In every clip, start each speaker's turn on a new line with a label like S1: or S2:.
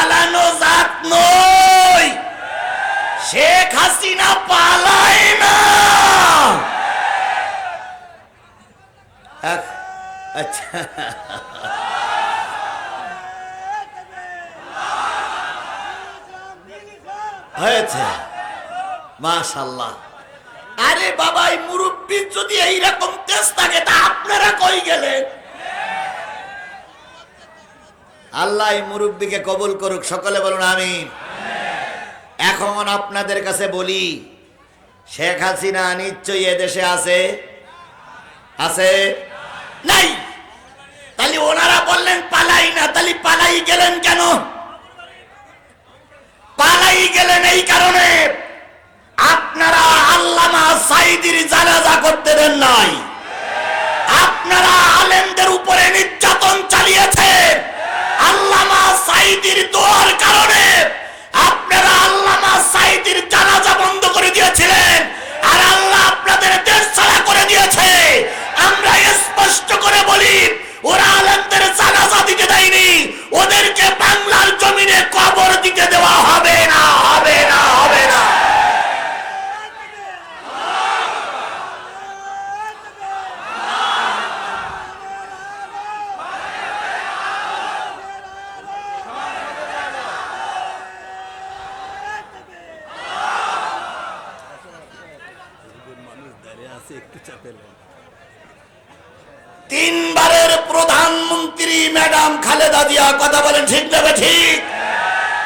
S1: পালানো জাত নই। শেখ হাসিনা পালায় না। আচ্ছা। আরে বাবা, এই মুরব্বীর যদি এইরকম তেজ থাকে, তা আপনারা কই গেলেন? আল্লাহ মুরব্বীকে কবুল করুক, সকলে বলুন আমি এখন আপনাদের কাছে বলি, শেখ হাসিনা নিশ্চয়ই এদেশে আছে? আছে? নাই। তাহলে ওনারা বললেন, পালাই না। তাহলে পালাই গেলেন কেন? পালাই গেলেন এই কারণে আপনারা আল্লামা সাইদির জানাজা করতে দেন নাই। আপনারা আলেমদের উপরে নির্যাতন চালিয়েছেন। আল্লামা সাইদির দোয়ার কারণে আপনারা আল্লামা সাইদির জানাজা বন্ধ করে দিয়েছিলেন। আর আল্লাহ আপনাদের দেশ ছাড়া করে দিয়েছে আমরা স্পষ্ট করে বলি ওরা আলেমদের জানাজা দিতে দেয়নি ওদেরকে বাংলার জমিনে কবর দিতে দেওয়া হবে না হবে না হবে না তিনবারের প্রধানমন্ত্রী ম্যাডাম খালেদা জিয়া কথা বলেন ঠিক নেবে ঠিক?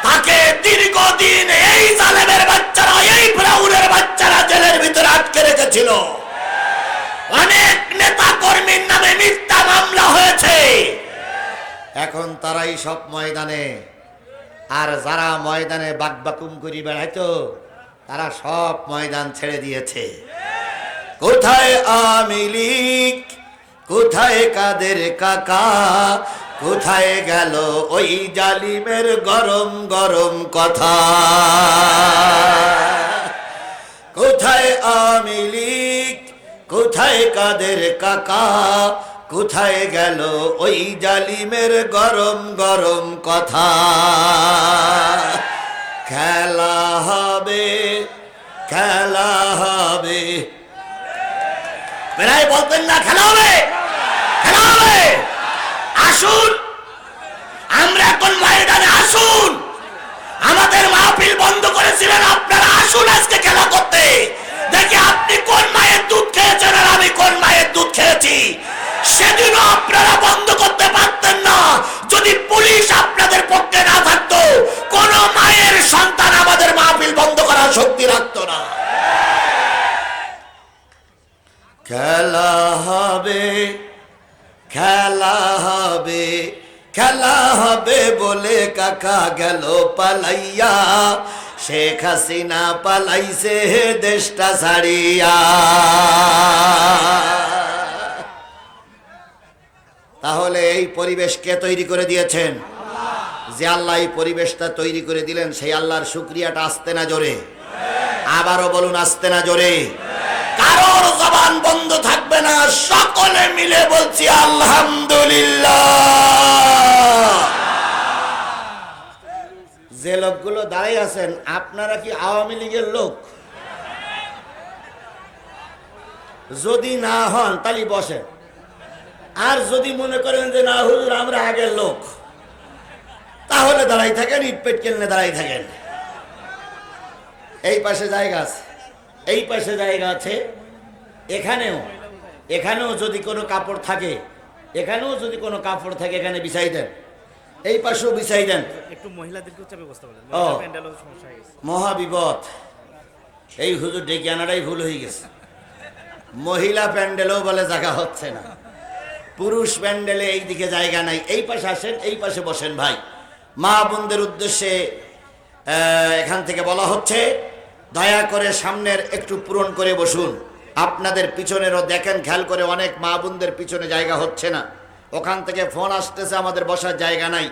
S1: তাকে দীর্ঘদিন এই জালেমের বাচ্চারা, এই ফ্রাউনের বাচ্চারা জেলের ভিতরে আটকে রেখেছিল। অনেক নেতা কর্মীর নামে মিথ্যা মামলা হয়েছে। এখন তারাই সব ময়দানে। আর যারা ময়দানে বাকবাকুম করি তারা সব ময়দান ছেড়ে দিয়েছে। কোথায় লীগ কোথায় কাদের কাকা? কোথায় গেল ওই জালিমের গরম গরম কথা? কোথায় লীগ কোথায় কাদের কাকা? কোথায় গেল ওই জালিমের গরম গরম কথা? খেলা হবে খেলা হবে। বেড়াই বলতেন না, খেলা হবে খেলা হবে। আসুন, আমরা এখন ময়দানে আসুন। আমাদের মাহফিল বন্ধ করেছিলেন, আপনারা আসুন আজকে খেলা করতে। দেখি আপনি কোন মায়ের দুধ খেয়েছেন আর আমি কোন মায়ের দুধ খেয়েছি। সেদিনও আপনারা বন্ধ করতে পারতেন না। যদি পুলিশ আপনাদের পক্ষে না থাকতো, কোন মায়ের সন্তান আমাদের মাহফিল বন্ধ করার শক্তি রাখতো না খেলা হবে, খেলা হবে খেলা হবে বলে কাকা গেল পালাইয়া। শেখ হাসিনা পালাইছে দেশটা ছাড়িয়া। তাহলে এই পরিবেশ কে তৈরি করে দিয়েছেন? যে আল্লাহ এই পরিবেশটা তৈরি করে দিলেন, সেই আল্লাহর শুক্রিয়াটা আসতে না জোরে। আবারও বলুন, আসতে না জোরে। কারোর জবান বন্ধ থাকবে না, সকলে মিলে বলছি আলহামদুলিল্লাহ। যে লোকগুলো দাঁড়াই আছেন, আপনারা কি আওয়ামী লীগের লোক? যদি না হন তাহলে বসেন আর যদি মনে করেন যে, না, হুজুর, আমরা আগের লোক। তাহলে দাঁড়াই থাকেন, ইট পেট কেলনে দাঁড়াই থাকেন। এই পাশে জায়গা আছে, এই পাশে জায়গা আছে। এখানেও এখানেও যদি কোনো কাপড় থাকে এখানেও যদি কোনো কাপড় থাকে এখানে বিছাই দেন। এই পাশেও বিছাই দেন।
S2: একটু বলেন।
S1: ও। মহাবিপদ এই হুজুর ডেকে আনাটাই ভুল হয়ে গেছে। মহিলা প্যান্ডেলও বলে জায়গা হচ্ছে না। পুরুষ প্যান্ডেলে এই দিকে জায়গা নাই। এই পাশে আসেন এই পাশে বসেন ভাই। মা বোনদের উদ্দেশ্যে এখান থেকে বলা হচ্ছে দয়া করে সামনের একটু পূরণ করে বসুন। আপনাদের পিছনেরও দেখেন, খেয়াল করে অনেক মা বোনদের পিছনে জায়গা হচ্ছে না। ওখান থেকে ফোন আসতেছে, আমাদের বসার জায়গা নাই।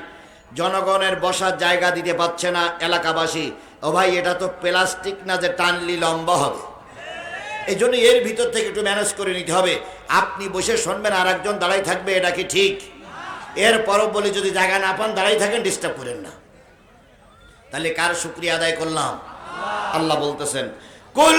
S1: জনগণের বসার জায়গা দিতে পারছে না এলাকাবাসী। ও ভাই, এটা তো প্লাস্টিক না যে টানলি লম্বা হবে? এই জন্য এর ভিতর থেকে একটু ম্যানেজ করে নিতে হবে। আপনি বসে শুনবেন আর একজন দাঁড়াই থাকবে, এটা কি ঠিক? এরপরও বলে যদি জায়গা না পান দাঁড়াই থাকেন ডিস্টার্ব করেন না। তাহলে কার শুক্রিয়া আদায় করলাম? আল্লাহ বলতেছেন, কুল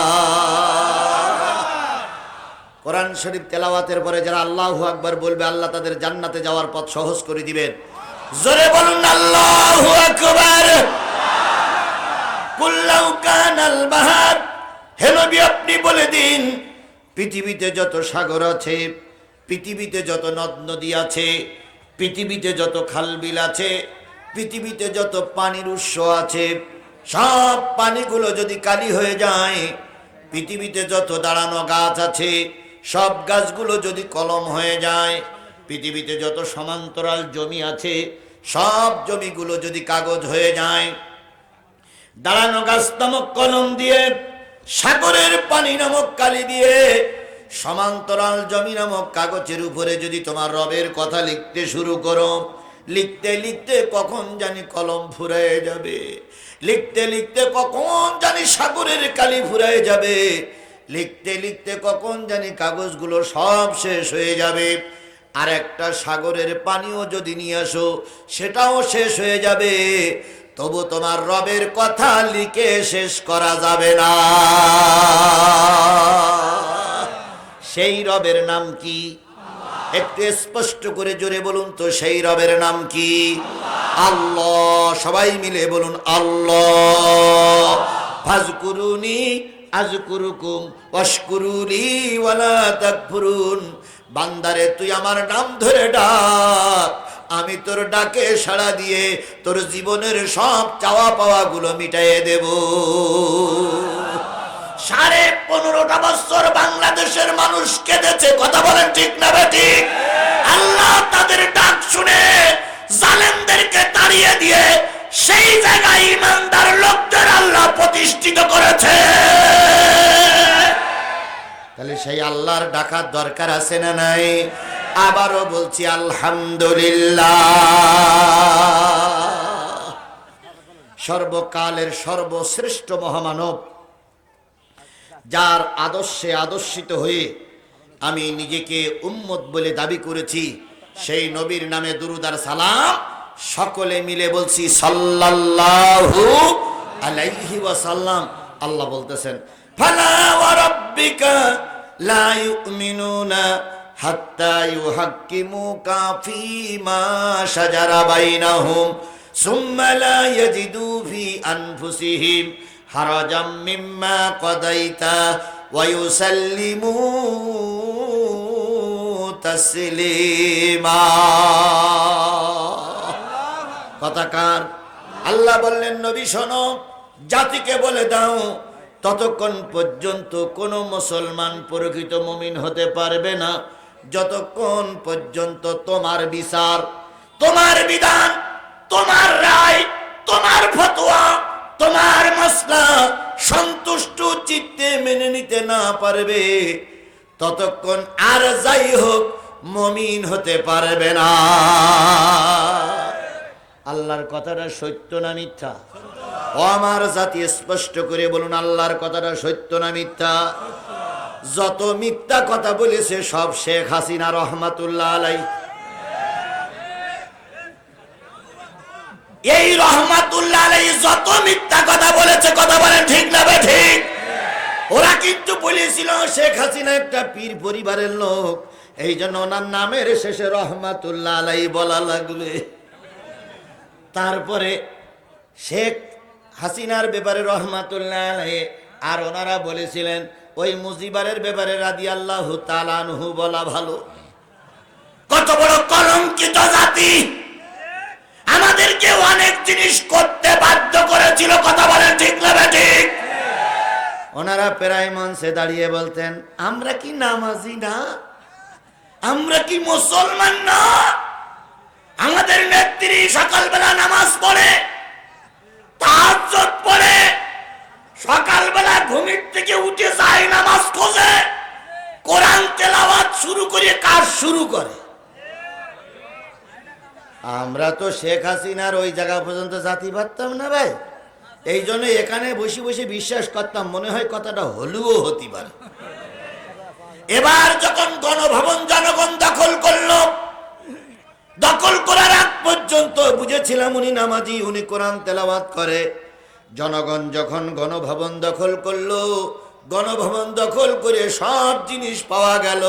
S1: কোরআন শরীফ তেলাওয়াতের পরে যারা আল্লাহু আকবার বলবে, আল্লাহ তাদের জান্নাতে যাওয়ার পথ সহজ করে দিবেন। জোরে বলুন, আল্লাহ আকবার! কুল্লাউ কানাল বাহার। হে নবী, আপনি বলে দিন, পৃথিবীতে যত সাগর আছে, পৃথিবীতে যত নদ নদী আছে, পৃথিবীতে যত খালবিল আছে, পৃথিবীতে যত পানির উৎস আছে, সব পানিগুলো যদি কালি হয়ে যায়, পৃথিবীতে যত দাঁড়ানো গাছ আছে সব গাছগুলো যদি কলম হয়ে যায়, পৃথিবীতে যত সমান্তরাল জমি আছে, সব জমিগুলো যদি কাগজ হয়ে যায়, দাঁড়ানো গাছ নামক কলম দিয়ে, সাগরের পানি নামক কালি দিয়ে, সমান্তরাল জমি নামক কাগজের উপরে যদি তোমার রবের কথা লিখতে শুরু করো, লিখতে লিখতে কখন জানি কলম ফুরায় যাবে, লিখতে লিখতে কখন জানি সাগরের কালি ফুরায় যাবে লিখতে লিখতে কখন জানি কাগজগুলো সব শেষ হয়ে যাবে। আর একটা সাগরের পানিও যদি নিয়ে আসো, সেটাও শেষ হয়ে যাবে। তবু তোমার রবের কথা লিখে শেষ করা যাবে না। সেই রবের নাম কি? একটু স্পষ্ট করে জোরে বলুন তো, সেই রবের নাম কি? আল্লাহ, সবাই মিলে বলুন আল্লাহ। ফাজকুরুনি আজকুরুকুম ওয়াশকুরুলি ওয়ালা তাকফুরুন। বান্দারে, তুই আমার নাম ধরে ডাক। আমি তোর ডাকে সাড়া দিয়ে তোর জীবনের সব চাওয়া পাওয়া গুলো মিটাইয়ে দেব। সাড়ে পনেরোটা বছর বাংলাদেশের মানুষ কেঁদেছে, কথা বলেন ঠিক না ঠিক? আল্লাহ তাদের ডাক শুনে জালেমদেরকে তাড়িয়ে দিয়ে সেই জায়গায় ইমানদার লোকদের আল্লাহ প্রতিষ্ঠিত করেছে। তাহলে সেই আল্লাহর ডাকার দরকার আছে না নাই? আবারও বলছি, আলহামদুলিল্লাহ। সর্বকালের সর্বশ্রেষ্ঠ মহামানব, যার আদর্শে আদর্শিত হয়ে আমি নিজেকে উম্মত বলে দাবি করেছি, সেই নবীর নামে দুরুদার সালাম সকলে মিলে বলছি, সাল্লাল্লাহু আলাইহি ওয়াসাল্লাম। আল্লাহ বলতেছেন, ফালা ওয়া রাব্বিকা লা ইউমিনুনা হাত্তা ইউহাক্কিমুকা ফীমা শাজারা বাইনাহুম, সুম্মা লা ইয়াজিদু ফি আনফুসিহিম হারাজাম মিম্মা কদাইতা ওয়া ইউসাল্লিমু তাসলিমা। কথাকার আল্লাহ বললেন, নবী, শোনো, জাতিকে বলে দাও, ততক্ষণ পর্যন্ত কোনো মুসলমান প্রকৃত মমিন হতে পারবে না। যতক্ষণ পর্যন্ত তোমার বিচার, তোমার বিধান, তোমার রায়, তোমার ফতোয়া, তোমার মশলা সন্তুষ্ট চিত্তে মেনে নিতে না পারবে, ততক্ষণ আর যাই হোক মমিন হতে পারবে না। আল্লাহর কথাটা সত্য না মিথ্যা? ও আমার জাতি, স্পষ্ট করে বলুন, আল্লাহর কথাটা সত্য না মিথ্যা? যত মিথ্যা কথা বলেছে, সব শেখ হাসিনা রহমাতুল্লাহ আলাই। এই রহমাতুল্লাহ আলাই যত মিথ্যা কথা বলেছে, কথা বলেন ঠিক না বে ঠিক? ওরা কিন্তু বলেছিল, শেখ হাসিনা একটা পীর পরিবারের লোক। এই জন্য ওনার নামের শেষে রহমাতুল্লাহ আলাই বলা লাগবে। তারপরে শেখ হাসিনার ব্যাপারে রহমাতুল্লাহ আর ওনারা বলেছিলেন, ওই মুজিবারের ব্যাপারে রাদি আল্লাহ তালানহু বলা ভালো। কত বড় কলঙ্কিত জাতি। আমাদেরকে অনেক জিনিস করতে বাধ্য করেছিল, কথা বলেন ঠিক না ঠিক? ওনারা প্রায় মঞ্চে দাঁড়িয়ে বলতেন, আমরা কি নামাজি না? আমরা কি মুসলমান না? আমাদের তিনি সকালবেলা নামাজ পড়ে তাহাজ্জত পড়ে সকালবেলা ঘুমির থেকে উঠে যায় নামাজ খোঁজে কোরআন তেলাওয়াত শুরু করে কাজ শুরু করে। আমরা তো শেখ হাসিনার ওই জায়গা পর্যন্ত জাতি পারতাম না ভাই। এই জন্য এখানে বসে বসে বিশ্বাস করতাম মনে হয় কথাটা হলুও হতে পারে। এবার যখন গণভবন জনগণ দখল করল দখল করার আগ পর্যন্ত বুঝেছিলাম উনি নামাজি, উনি কোরআন তেলাওয়াত করে। জনগণ যখন গণভবন দখল করল, গণভবন দখল করে সব জিনিস পাওয়া গেল।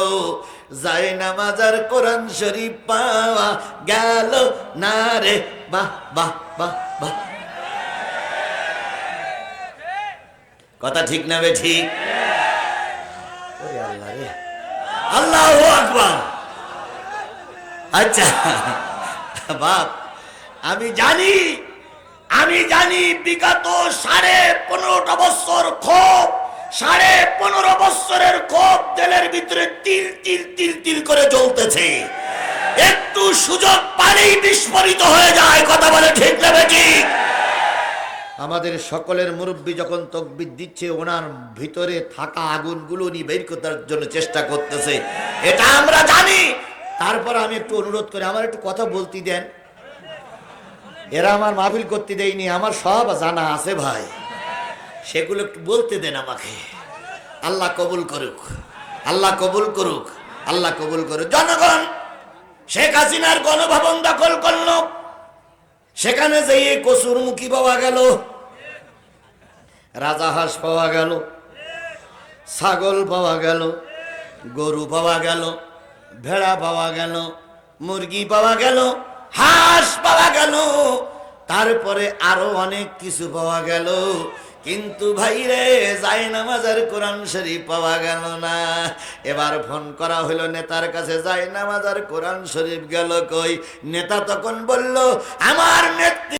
S1: যায় নামাজার কোরআন শরীফ পাওয়া গেল না রে, বাহ বাহ বাহ বাহ। কথা ঠিক না বে ঠিক? আল্লাহ আকবার। আচ্ছা বাপ, আমি জানি আমি জানি বিগত সাড়ে পনেরোটা বছর ক্ষোভ, সাড়ে পনেরো বছরের ক্ষোভ তেলের ভিতরে তিল তিল তিল তিল করে জ্বলতেছে। একটু সুযোগ পালেই বিস্ফোরিত হয়ে যায়, কথা বলে ঠিক নেবে ঠিক? আমাদের সকলের মুরব্বী যখন তকবির দিচ্ছে, ওনার ভিতরে থাকা আগুনগুলো উনি বের করার জন্য চেষ্টা করতেছে। এটা আমরা জানি তারপর আমি একটু অনুরোধ করি, আমার একটু কথা বলতে দেন। এরা আমার মাহফিল করতে দেয়নি, আমার সব জানা আছে ভাই। সেগুলো একটু বলতে দেন আমাকে। আল্লাহ কবুল করুক, আল্লাহ কবুল করুক, আল্লাহ কবুল করুক। জনগণ, শেখ হাসিনার গণভবন দখল করল। সেখানে যেয়ে কচুর মুখী পাওয়া গেল। রাজা রাজাহাঁস পাওয়া গেল। ছাগল পাওয়া গেল। গরু পাওয়া গেল। ভেড়া পাওয়া গেল, মুরগি পাওয়া গেল, হাঁস পাওয়া গেল, তারপরে আরও অনেক কিছু পাওয়া গেল। কিন্তু ভাই রে যাই নামাজের কোরআন শরীফ পাওয়া গেল না। এবার ফোন করা হলো নেতার কাছে যাই নামাজার কোরআন শরীফ গেল কই? নেতা তখন বলল, আমার নেত্রী